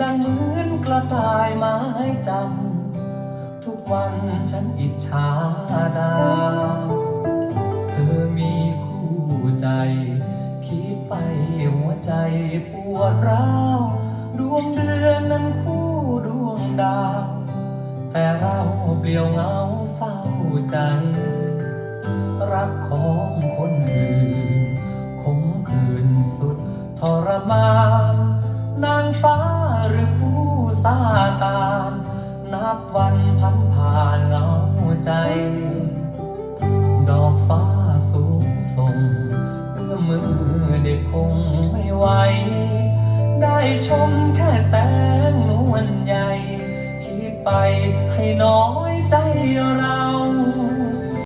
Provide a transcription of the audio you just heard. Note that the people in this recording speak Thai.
จังเหมือนทร์ทุกวันฉันอิจฉาดาว เธอมีคู่ใจ คิดไปหัวใจปวดร้าว ดวงเดือนนั้นคู่ดวงดาว แต่เราเปลี่ยวเงาเศร้าใจ รักของคนอื่นคงคืนสุดทรมานนางฟ้า ซาตานนับวันพันผ่านเงาใจ ดอกฟ้าสูงส่งเอื้อมมือเด็ดคงไม่ไหวได้ชมแค่แสงนวลใหญ่ คิดไปให้น้อยใจเรา